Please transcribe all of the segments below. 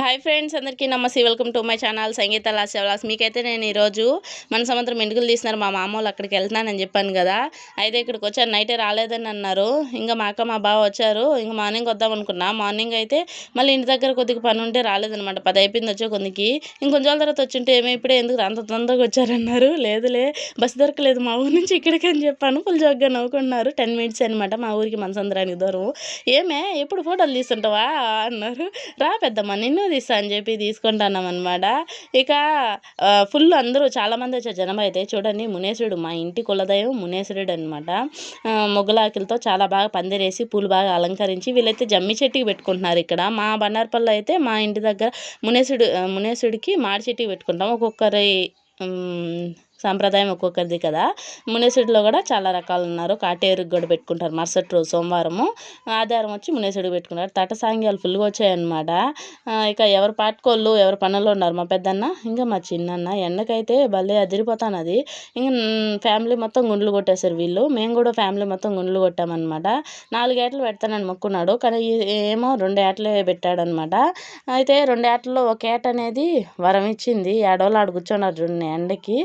Hi friends అందరికీ నమస్తే. Welcome to my channel Sangeetha loss మీకైతే నేను ఈరోజు మన సంవత్సరం ఎండుకలు తీస్తున్నారు మా మామ వాళ్ళు అక్కడికి వెళ్తున్నానని చెప్పాను కదా. అయితే ఇక్కడికి వచ్చాను నైటే రాలేదని అన్నారు. ఇంకా మా అక్క మా బావ వచ్చారు. ఇంకా మార్నింగ్ వద్దాం అనుకున్నా. మార్నింగ్ అయితే మళ్ళీ ఇంటి దగ్గర కొద్దిగా పని ఉంటే రాలేదనమాట పది అయిపోయింది వచ్చే కొద్దికి. ఇంకొంచెం తర్వాత వచ్చింటే ఏమో ఇప్పుడే ఎందుకు అంత తొందరగా వచ్చారన్నారు. లేదులే బస్సు దొరకలేదు. మా ఊరి నుంచి ఇక్కడికి అని చెప్పాను ఫుల్ జోగ్గా నవ్వుకున్నారు. టెన్ మినిట్స్ అనమాట మా ఊరికి మనసంద్రానికి దూరం. ఏమే ఎప్పుడు ఫోటోలు తీసుంటావా అన్నారు. రా పెద్దమ్మ నిన్ను తీస్తా అని చెప్పి తీసుకుంటున్నాం అనమాట ఇక ఫుల్ అందరూ చాలామంది వచ్చారు జనం అయితే చూడండి మునేశ్వరుడు మా ఇంటి కులదైవం మునేశ్వరుడు అనమాట మొగ్గులాకులతో చాలా బాగా పందిరేసి పూలు బాగా అలంకరించి వీళ్ళైతే జమ్మి చెట్టుకి పెట్టుకుంటున్నారు ఇక్కడ. మా బండార్పల్లిలో అయితే మా ఇంటి దగ్గర మునేసుడు మునేసుడికి మాడి చెట్టుకి పెట్టుకుంటాం. ఒక్కొక్కరి సాంప్రదాయం ఒక్కొక్కరిది కదా. మునేసుడిలో కూడా చాలా రకాలు ఉన్నారు. కాటేరుకి కూడా పెట్టుకుంటారు. మరుసటి రోజు సోమవారము ఆధారం వచ్చి మునేసుడికి పెట్టుకుంటారు. తట సాంగ్యాలు ఫుల్గా వచ్చాయన్నమాట. ఇక ఎవరు పాటుకోళ్ళు ఎవరు పనుల్లో ఉన్నారు? మా పెద్దన్న ఇంకా మా చిన్నన్న ఎండకైతే భలే అదిరిపోతాను అది ఇంకా ఫ్యామిలీ మొత్తం గుండ్లు కొట్టేశారు వీళ్ళు. మేము కూడా ఫ్యామిలీ మొత్తం గుండ్లు కొట్టామన్నమాట. నాలుగు ఏటలు పెడతానని మొక్కున్నాడు. కానీ ఏమో రెండు ఏటలే పెట్టాడనమాట అయితే రెండు ఏటల్లో ఒక ఏట అనేది వరం ఇచ్చింది. ఏడోళ్ళు ఆడు కూర్చున్నారు చూడండి ఎండకి.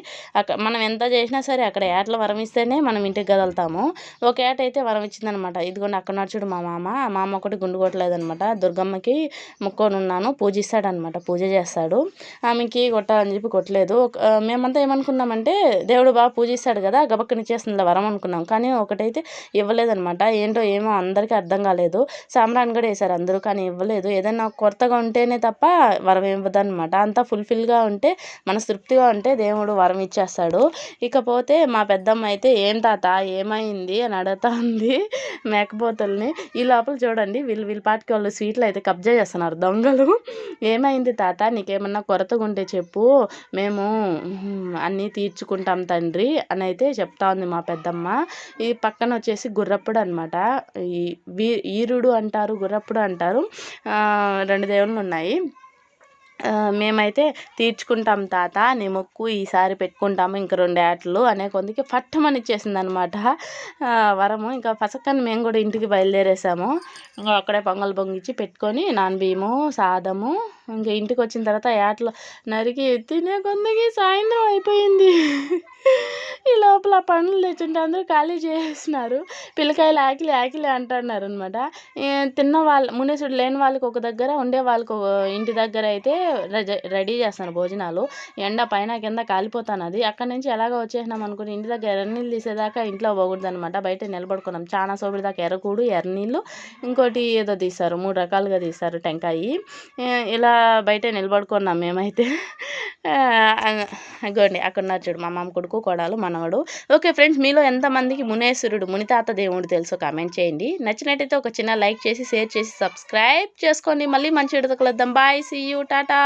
మనం ఎంత చేసినా సరే అక్కడ ఏటలు వరం ఇస్తేనే మనం ఇంటికి కదులుతాము. ఒక ఏట అయితే వరం ఇచ్చిందనమాట ఇదిగోండి అక్కడ నడుచుడు మా మామ. మామ అమ్మ ఒకటి గుండు కొట్టలేదనమాట. దుర్గమ్మకి ముక్కొని ఉన్నాను పూజిస్తాడనమాట. పూజ చేస్తాడు. ఆమెకి కొట్టాలని చెప్పి కొట్టలేదు. ఒక- మేమంతా ఏమనుకున్నామంటే దేవుడు బాగా పూజిస్తాడు కదా గబక్కనిచ్చేస్తుంది వరం అనుకున్నాం. కానీ ఒకటైతే ఇవ్వలేదనమాట. ఏంటో ఏమో అందరికీ అర్థం కాలేదు. సామ్రాన్ కూడా వేశారు అందరూ కానీ ఇవ్వలేదు. ఏదైనా కొత్తగా ఉంటేనే తప్ప వరం ఇవ్వదన్నమాట అంతా ఫుల్ఫిల్గా ఉంటే మనస్తృప్తిగా ఉంటే దేవుడు వరం ఇచ్చేస్తాడు. ఇకపోతే మా పెద్దమ్మ అయితే ఏం తాత ఏమైంది? అని అడుగుతా ఉంది మేకపోతల్ని. ఈ లోపల చూడండి వీళ్ళు వీళ్ళ పాటికి వాళ్ళు స్వీట్లు అయితే కబ్జా చేస్తున్నారు దొంగలు. ఏమైంది తాత నీకేమన్నా కొరతగా ఉంటే చెప్పు. మేము అన్నీ తీర్చుకుంటాం తండ్రి అని అయితే చెప్తా ఉంది మా పెద్దమ్మ. ఈ పక్కన వచ్చేసి గుర్రప్పుడు అనమాట ఈ వీ ఈరుడు అంటారు గుర్రప్పుడు అంటారు. రెండు దేవుళ్ళు ఉన్నాయి. మేమైతే తీర్చుకుంటాం తాత నీ మొక్కు ఈసారి పెట్టుకుంటాము ఇంక రెండు ఏటలు అనే కొందికి పట్టమని ఇచ్చేసింది అనమాట వరము ఇంకా పసక్కని మేము కూడా ఇంటికి బయలుదేరేసాము. ఇంకా అక్కడే పొంగల్ పొంగిచ్చి పెట్టుకొని నాన్బియ్యము సాదము ఇంకా ఇంటికి వచ్చిన తర్వాత ఏటలు నరికి తినే కొందికి సాయంత్రం అయిపోయింది. ఈ పనులు తెచ్చుంటే అందరూ ఖాళీ చేసేసినారు. పిల్లకాయలు ఆకిలి ఆకిలి అంటున్నారు అనమాట తిన్న వాళ్ళు మునేసుడు లేని వాళ్ళకి ఒక దగ్గర ఉండే వాళ్ళకి ఇంటి దగ్గర అయితే రెడీ చేస్తాను భోజనాలు. ఎండ పైన కింద కాలిపోతాను అది. అక్కడి నుంచి ఎలాగో వచ్చేసినాం అనుకుని ఇంటి దగ్గర ఎర్రనీళ్ళు తీసేదాకా ఇంట్లో పోకూడదు అనమాట బయట నిలబడుకున్నాం. చాలా సోబడి దాకా ఎర్రకూడు ఎర్రనీళ్ళు ఇంకోటి ఏదో తీస్తారు మూడు రకాలుగా తీస్తారు టెంకాయి. ఇలా బయట నిలబడుకున్నాం మేమైతే. అగోండి అక్కడ ఉన్నారు చూడు మా మామ కొడుకు కోడలు మనవడు. ఓకే ఫ్రెండ్స్ మీలో ఎంతమందికి మునేశ్వరుడు మునితాత దేవుడు తెలుసో కామెంట్ చేయండి. నచ్చినట్టయితే ఒక చిన్న లైక్ చేసి షేర్ చేసి సబ్స్క్రైబ్ చేసుకోండి. మళ్ళీ మంచి విడత కలుద్దాం. Bye see you tata